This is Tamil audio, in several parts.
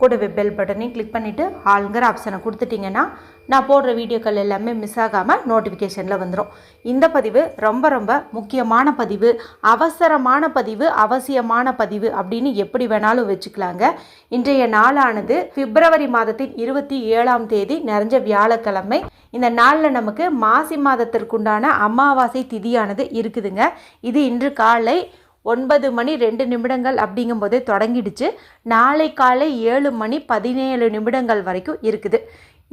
கூடவே பெல் பட்டனையும் கிளிக் பண்ணிவிட்டு ஆளுங்கிற ஆப்ஷனை கொடுத்துட்டிங்கன்னா நான் போடுற வீடியோக்கள் எல்லாமே மிஸ் ஆகாமல் நோட்டிஃபிகேஷனில் வந்துடும் இந்த பதிவு ரொம்ப ரொம்ப முக்கியமான பதிவு அவசரமான பதிவு அவசியமான பதிவு அப்படின்னு எப்படி வேணாலும் வச்சுக்கலாங்க. இன்றைய நாளானது பிப்ரவரி மாதத்தின் இருபத்தி ஏழாம் தேதி நிறைஞ்ச வியாழக்கிழமை. இந்த நாளில் நமக்கு மாசி மாதத்திற்குண்டான அமாவாசை திதியானது இருக்குதுங்க. இது இன்று காலை ஒன்பது மணி ரெண்டு நிமிடங்கள் அப்படிங்கும்போதே தொடங்கிடுச்சு. நாளை காலை ஏழு மணி பதினேழு நிமிடங்கள் வரைக்கும் இருக்குது.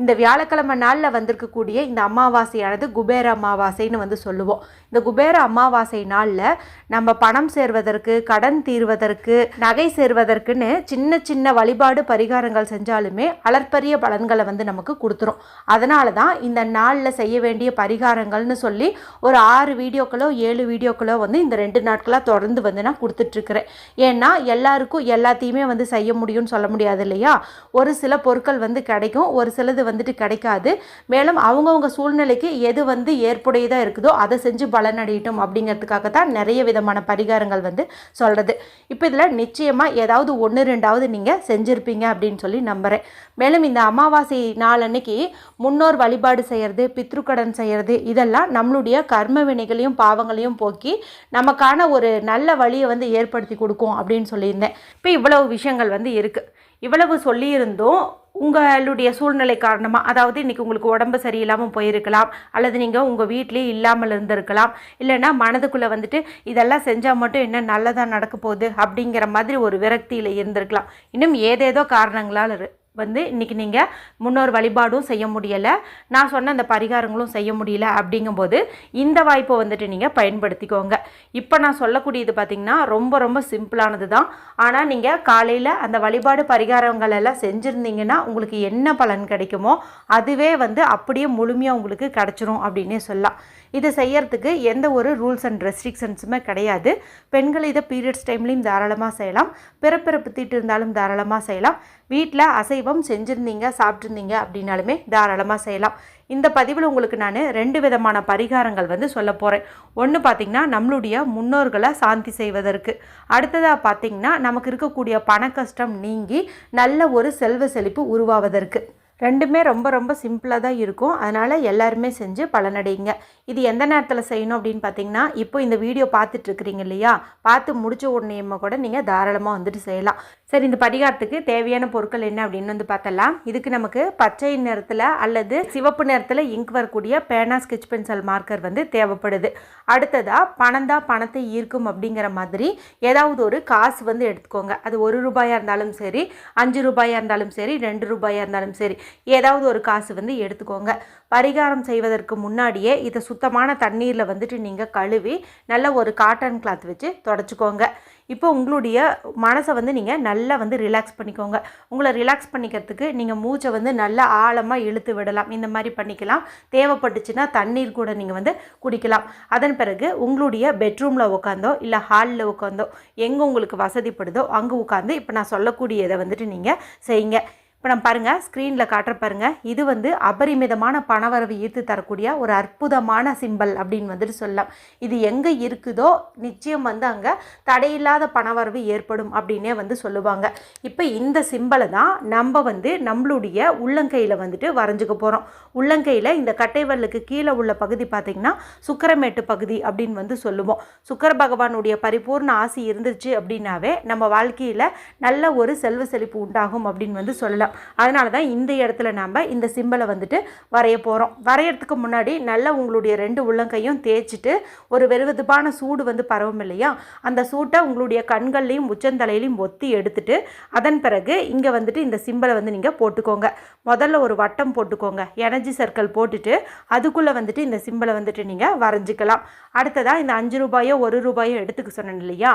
இந்த வியாழக்கிழமை நாளில் வந்திருக்கக்கூடிய இந்த அமாவாசையானது குபேர அமாவாசைன்னு வந்து சொல்லுவோம். இந்த குபேர அமாவாசை நாளில் நம்ம பணம் சேர்வதற்கு கடன் தீர்வதற்கு நகை சேர்வதற்குன்னு சின்ன சின்ன வழிபாடு பரிகாரங்கள் செஞ்சாலுமே அளற்பரிய பலன்களை வந்து நமக்கு கொடுத்துரும். அதனால தான் இந்த நாளில் செய்ய வேண்டிய பரிகாரங்கள்னு சொல்லி ஒரு ஆறு வீடியோக்களோ ஏழு வீடியோக்களோ வந்து இந்த ரெண்டு நாட்களாக தொடர்ந்து வந்து நான் கொடுத்துட்ருக்குறேன். ஏன்னா எல்லாருக்கும் எல்லாத்தையுமே வந்து செய்ய முடியும்னு சொல்ல முடியாது இல்லையா? ஒரு சில பொருட்கள் வந்து கிடைக்கும் ஒரு சிலது வந்துட்டு கிடைக்காது. மேலும் அவங்கவுங்க சூழ்நிலைக்கு எது வந்து ஏற்புடையதாக இருக்குதோ அதை செஞ்சு பலனடையட்டும் அப்படிங்கிறதுக்காக தான் நிறைய விதமான பரிகாரங்கள் வந்து சொல்கிறது இப்போ இதில் நிச்சயமாக ஏதாவது ஒன்று ரெண்டாவது நீங்கள் செஞ்சுருப்பீங்க அப்படின்னு சொல்லி நம்புகிறேன் மேலும் இந்த அமாவாசை நாள் அன்னைக்கு முன்னோர் வழிபாடு செய்கிறது பித்ருக்கடன் செய்கிறது இதெல்லாம் நம்மளுடைய கர்ம வினைகளையும் பாவங்களையும் போக்கி நமக்கான ஒரு நல்ல வழியை வந்து ஏற்படுத்தி கொடுக்கும் அப்படின்னு சொல்லியிருந்தேன். இப்போ இவ்வளவு விஷயங்கள் வந்து இருக்குது இவ்வளவு சொல்லியிருந்தும் உங்களுடைய சூழ்நிலை காரணமாக அதாவது இன்றைக்கி உங்களுக்கு உடம்பு சரியில்லாமல் போயிருக்கலாம் அல்லது நீங்கள் உங்கள் வீட்லேயே இல்லாமல் இருந்திருக்கலாம் இல்லைன்னா மனதுக்குள்ளே வந்துட்டு இதெல்லாம் செஞ்சால் மட்டும் என்ன நல்லதாக நடக்க போகுது அப்படிங்கிற மாதிரி ஒரு விரக்தியில் இருந்திருக்கலாம். இன்னும் ஏதேதோ காரணங்களால் இரு- வந்து இன்றைக்கி நீங்கள் முன்னோர் வழிபாடும் செய்ய முடியலை. நான் சொன்ன அந்த பரிகாரங்களும் செய்ய முடியல அப்படிங்கும்போது இந்த வாய்ப்பை வந்துட்டு நீங்கள் பயன்படுத்திக்கோங்க. இப்போ நான் சொல்லக்கூடியது பார்த்திங்கன்னா ரொம்ப ரொம்ப சிம்பிளானது தான். ஆனால் நீங்கள் காலையில் அந்த வழிபாடு பரிகாரங்கள் எல்லாம் செஞ்சுருந்தீங்கன்னா உங்களுக்கு என்ன பலன் கிடைக்குமோ அதுவே வந்து அப்படியே முழுமையாக உங்களுக்கு கிடச்சிரும் அப்படின்னே சொல்லலாம். இதை செய்யறதுக்கு எந்த ஒரு ரூல்ஸ் அண்ட் ரெஸ்ட்ரிக்ஷன்ஸுமே கிடையாது. பெண்கள் இதை பீரியட்ஸ் டைம்லேயும் தாராளமாக செய்யலாம். பிறப்பிறப்பு தீட்டு இருந்தாலும் தாராளமாக செய்யலாம். வீட்டில் அசைவம் செஞ்சுருந்தீங்க சாப்பிட்ருந்தீங்க அப்படின்னாலுமே தாராளமாக செய்யலாம். இந்த பதிவில் உங்களுக்கு நான் ரெண்டு விதமான பரிகாரங்கள் வந்து சொல்ல போகிறேன் ஒன்று பார்த்திங்கன்னா நம்மளுடைய முன்னோர்களை சாந்தி செய்வதற்கு. அடுத்ததாக பார்த்திங்கன்னா நமக்கு இருக்கக்கூடிய பண கஷ்டம் நீங்கி நல்ல ஒரு செல்வ செழிப்பு உருவாவதற்கு. ரெண்டுமே ரொம்ப ரொம்ப சிம்பிளாக தான் இருக்கும். அதனால் எல்லாருமே செஞ்சு பலனடையுங்க. இது எந்த நேரத்தில் செய்யணும் அப்படின்னு பார்த்தீங்கன்னா இப்போ இந்த வீடியோ பார்த்துட்ருக்குறீங்க இல்லையா? பார்த்து முடிச்ச உடனேயுமே கூட நீங்கள் தாராளமாக வந்துட்டு செய்யலாம். சரி இந்த பரிகாரத்துக்கு தேவையான பொருட்கள் என்ன அப்படின்னு வந்து பார்த்தலாம் இதுக்கு நமக்கு பச்சை நிறத்தில் அல்லது சிவப்பு நிறத்தில் இங்க் வரக்கூடிய பேனா ஸ்கெச் பென்சில் மார்க்கர் வந்து தேவைப்படுது. அடுத்ததாக பணம் தான் பணத்தை ஈர்க்கும் அப்படிங்கிற மாதிரி ஏதாவது ஒரு காசு வந்து எடுத்துக்கோங்க. அது ஒரு ரூபாயாக இருந்தாலும் சரி அஞ்சு ரூபாயாக இருந்தாலும் சரி ரெண்டு ரூபாயாக இருந்தாலும் சரி. ஏதாவது ஒரு காசு வந்து எடுத்துக்கோங்க. பரிகாரம் செய்வதற்கு முன்னாடியே இதை சுத்தமான தண்ணீரில் வந்துட்டு நீங்கள் கழுவி நல்ல ஒரு காட்டன் கிளாத் வச்சு தொடச்சிக்கோங்க. இப்போ உங்களுடைய மனசை வந்து நீங்கள் நல்லா வந்து ரிலாக்ஸ் பண்ணிக்கோங்க. உங்களை ரிலாக்ஸ் பண்ணிக்கிறதுக்கு நீங்கள் மூச்சை வந்து நல்லா ஆழமாக இழுத்து விடலாம். இந்த மாதிரி பண்ணிக்கலாம். தேவைப்பட்டுச்சுன்னா தண்ணீர் கூட நீங்கள் வந்து குடிக்கலாம். அதன் பிறகு உங்களுடைய பெட்ரூமில் உட்காந்தோ இல்லை ஹாலில் உட்காந்தோ எங்கே உங்களுக்கு வசதிப்படுதோ அங்கே உட்காந்து இப்போ நான் சொல்லக்கூடியதை வந்துட்டு நீங்கள் செய்யுங்க. இப்போ நம்ம பாருங்கள் ஸ்க்ரீனில் காட்டுற பாருங்கள் இது வந்து அபரிமிதமான பணவரவு ஈர்த்து தரக்கூடிய ஒரு அற்புதமான சிம்பல் அப்படின்னு வந்துட்டு சொல்லலாம். இது எங்கே இருக்குதோ நிச்சயம் வந்து அங்கே தடையில்லாத பணவரவு ஏற்படும் அப்படின்னே வந்து சொல்லுவாங்க. இப்போ இந்த சிம்பலை தான் நம்ம வந்து நம்மளுடைய உள்ளங்கையில் வந்துட்டு வரைஞ்சிக்க போகிறோம் உள்ளங்கையில் இந்த கட்டைவல்லுக்கு கீழே உள்ள பகுதி பார்த்திங்கன்னா சுக்கரமேட்டு பகுதி அப்படின்னு வந்து சொல்லுவோம். சுக்கர பகவானுடைய பரிபூர்ண ஆசி இருந்துச்சு அப்படின்னாவே நம்ம வாழ்க்கையில் நல்ல ஒரு செல்வ செழிப்பு உண்டாகும் அப்படின்னு வந்து சொல்லலாம். அதனால தான் இந்த இடத்துல நம்ம இந்த சிம்பலை வந்துட்டு வரைய போகிறோம் வரைகிறதுக்கு முன்னாடி நல்லா உங்களுடைய ரெண்டு உள்ளங்கையும் தேய்ச்சிட்டு ஒரு வெறுவெதுப்பான சூடு வந்து பரவும் இல்லையா? அந்த சூட்டை உங்களுடைய கண்கள்லையும் உச்சந்தலையிலையும் ஒத்தி எடுத்துட்டு அதன் பிறகு இங்கே வந்துட்டு இந்த சிம்பலை வந்து நீங்கள் போட்டுக்கோங்க. முதல்ல ஒரு வட்டம் போட்டுக்கோங்க. எனர்ஜி சர்க்கிள் போட்டுட்டு அதுக்குள்ளே வந்துட்டு இந்த சிம்பலை வந்துட்டு நீங்கள் வரைஞ்சிக்கலாம். அடுத்ததாக இந்த அஞ்சு ரூபாயோ ஒரு ரூபாயோ எடுத்துக்க சொன்னேன் இல்லையா?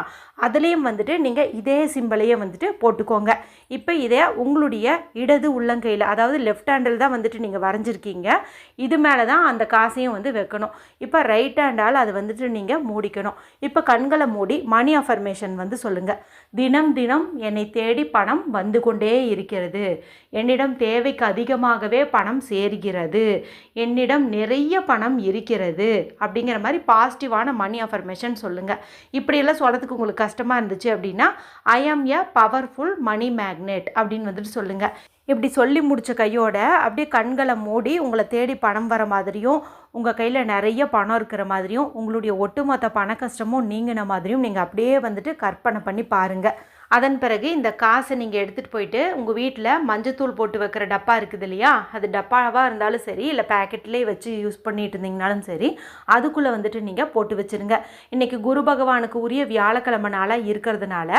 அதுலேயும் வந்துட்டு நீங்கள் இதே சிம்பலையே வந்துட்டு போட்டுக்கோங்க. இப்போ இதே உங்களுடைய இடது உள்ளங்கையில் அதாவது லெஃப்ட் ஹேண்டில் தான் வந்துட்டு நீங்கள் வரைஞ்சிருக்கீங்க. இது மேலே தான் அந்த காசையும் வந்து வைக்கணும். இப்போ ரைட் ஹேண்டால் அது வந்துட்டு நீங்கள் மூடிக்கணும். இப்போ கண்களை மூடி மணி அஃபர்மேஷன் வந்து சொல்லுங்கள் தினம் தினம் என்னை தேடி பணம் வந்து கொண்டே இருக்கிறது. என்னிடம் தேவைக்கு அதிகமாகவே பணம் சேர்கிறது. என்னிடம் நிறைய பணம் இருக்கிறது. அப்படிங்கிற மாதிரி பாசிட்டிவான மணி அஃபர்மேஷன் சொல்லுங்கள் இப்படியெல்லாம் சொல்கிறதுக்கு உங்களுக்கு கஷ்டமாக இருந்துச்சு அப்படின்னா ஐ ஆம் எ பவர்ஃபுல் மணி மேக்னெட் அப்படின்னு வந்துட்டு சொல்லுங்கள் இப்படி சொல்லி முடித்த கையோட அப்படியே கண்களை மூடி உங்களை தேடி பணம் வர மாதிரியும் உங்கள் கையில் நிறைய பணம் இருக்கிற மாதிரியும் உங்களுடைய ஒட்டுமொத்த பண கஷ்டமும் நீங்கின மாதிரியும் நீங்கள் அப்படியே வந்துட்டு கற்பனை பண்ணி பாருங்கள் அதன் பிறகு இந்த காசை நீங்கள் எடுத்துகிட்டு போயிட்டு உங்கள் வீட்டில் மஞ்சத்தூள் போட்டு வைக்கிற டப்பா இருக்குது இல்லையா? அது டப்பாவாக இருந்தாலும் சரி இல்லை பேக்கெட்லேயே வச்சு யூஸ் பண்ணிட்டு இருந்தீங்கனாலும் சரி அதுக்குள்ளே வந்துட்டு நீங்கள் போட்டு வச்சுருங்க. இன்றைக்கி குரு பகவானுக்கு உரிய வியாழக்கிழமை நாளாக இருக்கிறதுனால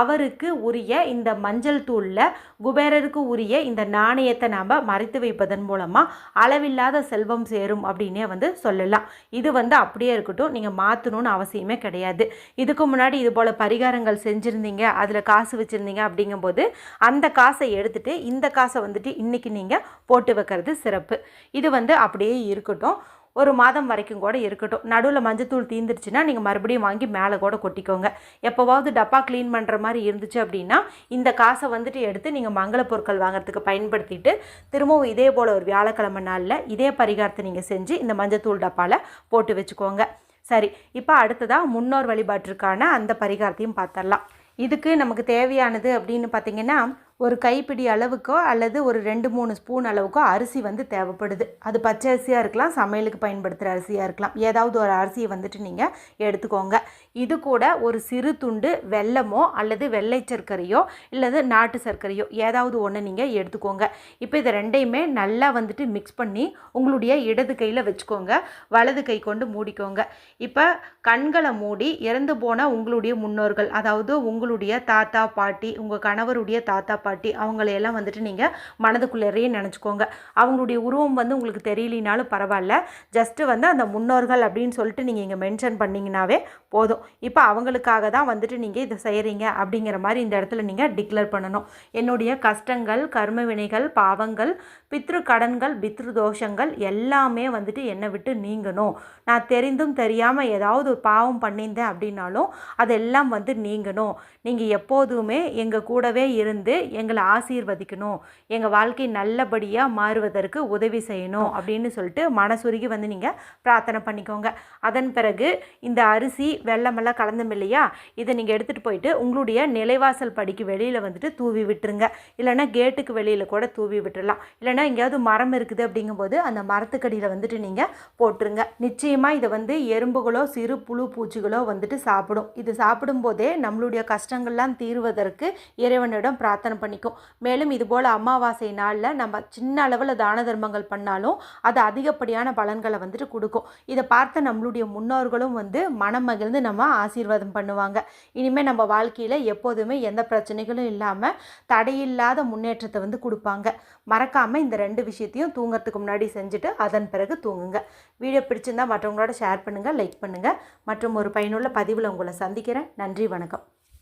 அவருக்கு உரிய இந்த மஞ்சள் தூளில் குபேரருக்கு உரிய இந்த நாணயத்தை நாம் மறைத்து வைப்பதன் மூலமாக அளவில்லாத செல்வம் சேரும் அப்படின்னே வந்து சொல்லலாம். இது வந்து அப்படியே இருக்கட்டும் நீங்கள் மாற்றணும்னு அவசியமே கிடையாது. இதுக்கு முன்னாடி இது போல் பரிகாரங்கள் செஞ்சுருந்தீங்க அதில் காசு வச்சுருந்தீங்க அப்படிங்கும்போது அந்த காசை எடுத்துகிட்டு இந்த காசை வந்துட்டு இன்றைக்கி நீங்கள் போட்டு வைக்கிறது சிறப்பு. இது வந்து அப்படியே இருக்கட்டும். ஒரு மாதம் வரைக்கும் கூட இருக்கட்டும். நடுவில் மஞ்சத்தூள் தீந்துருச்சுன்னா நீங்கள் மறுபடியும் வாங்கி மேலே கூட கொட்டிக்கோங்க. எப்போவாவது டப்பா க்ளீன் பண்ணுற மாதிரி இருந்துச்சு அப்படின்னா இந்த காசை வந்துட்டு எடுத்து நீங்கள் மங்கள பொருட்கள் வாங்குறதுக்கு பயன்படுத்திட்டு திரும்பவும் இதே போல் ஒரு வியாழக்கிழமை நாளில் இதே பரிகாரத்தை நீங்கள் செஞ்சு இந்த மஞ்சத்தூள் டப்பாவில் போட்டு வச்சுக்கோங்க. சரி இப்போ அடுத்ததாக முன்னோர் வழிபாட்டிற்கான அந்த பரிகாரத்தையும் பார்த்துடலாம். இதுக்கு நமக்கு தேவையானது அப்படின்னு பார்த்தீங்கன்னா ஒரு கைப்பிடி அளவுக்கோ அல்லது ஒரு ரெண்டு மூணு ஸ்பூன் அளவுக்கோ அரிசி வந்து தேவைப்படுது. அது பச்சை அரிசியாக இருக்கலாம் சமையலுக்கு பயன்படுத்துகிற அரிசியாக இருக்கலாம். ஏதாவது ஒரு அரிசியை வந்துட்டு நீங்கள் எடுத்துக்கோங்க. இது கூட ஒரு சிறு துண்டு வெல்லமோ அல்லது வெள்ளை சர்க்கரையோ இல்லது நாட்டு சர்க்கரையோ ஏதாவது ஒன்று நீங்கள் எடுத்துக்கோங்க. இப்போ இதை ரெண்டையுமே நல்லா வந்துட்டு மிக்ஸ் பண்ணி உங்களுடைய இடது கையில் வச்சுக்கோங்க. வலது கை கொண்டு மூடிக்கோங்க. இப்போ கண்களை மூடி இறந்து போன உங்களுடைய முன்னோர்கள் அதாவது உங்களுடைய தாத்தா பாட்டி உங்கள் கணவருடைய தாத்தா பாட்டி அவங்களையெல்லாம் வந்துட்டு நீங்கள் மனதுக்குள்ளேறையே நினச்சிக்கோங்க. அவங்களுடைய உருவம் வந்து உங்களுக்கு தெரியலினாலும் பரவாயில்ல. ஜஸ்ட்டு வந்து அந்த முன்னோர்கள் அப்படின்னு சொல்லிட்டு நீங்கள் இங்கே மென்ஷன் பண்ணிங்கனாவே போதும். இப்போ அவங்களுக்காக தான் வந்துட்டு நீங்கள் இதை செய்கிறீங்க அப்படிங்கிற மாதிரி இந்த இடத்துல நீங்கள் டிக்ளேர் பண்ணணும். என்னுடைய கஷ்டங்கள் கர்ம வினைகள் பாவங்கள் பித்ரு கடன்கள் பித்ரு தோஷங்கள் எல்லாமே வந்துட்டு என்னை விட்டு நீங்கணும். நான் தெரிந்தும் தெரியாமல் ஏதாவது ஒரு பாவம் பண்ணியிருந்தேன் அப்படின்னாலும் அதெல்லாம் வந்து நீங்கணும். நீங்கள் எப்போதுமே எங்கள் கூடவே இருந்து எங்களை ஆசீர்வதிக்கணும் எங்கள் வாழ்க்கை நல்லபடியாக மாறுவதற்கு உதவி செய்யணும் அப்படின்னு சொல்லிட்டு மனசுருகி வந்து நீங்கள் பிரார்த்தனை பண்ணிக்கோங்க. அதன் பிறகு இந்த அரிசி வெள்ளமெல்லாம் கலந்தம் இல்லையா? இதை நீங்கள் எடுத்துகிட்டு போயிட்டு உங்களுடைய நிலைவாசல் படிக்கு வெளியில் வந்துட்டு தூவி விட்டுருங்க. இல்லைன்னா கேட்டுக்கு வெளியில் கூட தூவி விட்டுடலாம் இல்லைன்னா எங்கேயாவது மரம் இருக்குது அப்படிங்கும்போது அந்த மரத்துக்கடியில் வந்துட்டு நீங்கள் போட்டுருங்க. நிச்சயமாக இதை வந்து எறும்புகளோ சிறு புழு பூச்சிகளோ வந்துட்டு சாப்பிடும். இது சாப்பிடும்போதே நம்மளுடைய கஷ்டங்கள்லாம் தீர்வதற்கு இறைவனிடம் பிரார்த்தனை பண்ணிக்கும். மேலும் இதுபோல் அமாவாசை நாளில் நம்ம சின்ன அளவில் தான தர்மங்கள் பண்ணாலும் அது அதிகப்படியான பலன்களை வந்துட்டு கொடுக்கும். இதை பார்த்த நம்மளுடைய முன்னோர்களும் வந்து மனம் மகிழ்ந்து நம்ம ஆசீர்வாதம் பண்ணுவாங்க. இனிமேல் நம்ம வாழ்க்கையில் எப்போதுமே எந்த பிரச்சனைகளும் இல்லாமல் தடையில்லாத முன்னேற்றத்தை வந்து கொடுப்பாங்க. மறக்காமல் இந்த ரெண்டு விஷயத்தையும் தூங்குறதுக்கு முன்னாடி செஞ்சுட்டு அதன் பிறகு தூங்குங்க. வீடியோ பிடிச்சிருந்தா மற்றவங்களோட ஷேர் பண்ணுங்கள் லைக் பண்ணுங்கள் மற்றும் ஒரு பயனுள்ள பதிவில் உங்களை சந்திக்கிறேன். நன்றி வணக்கம்.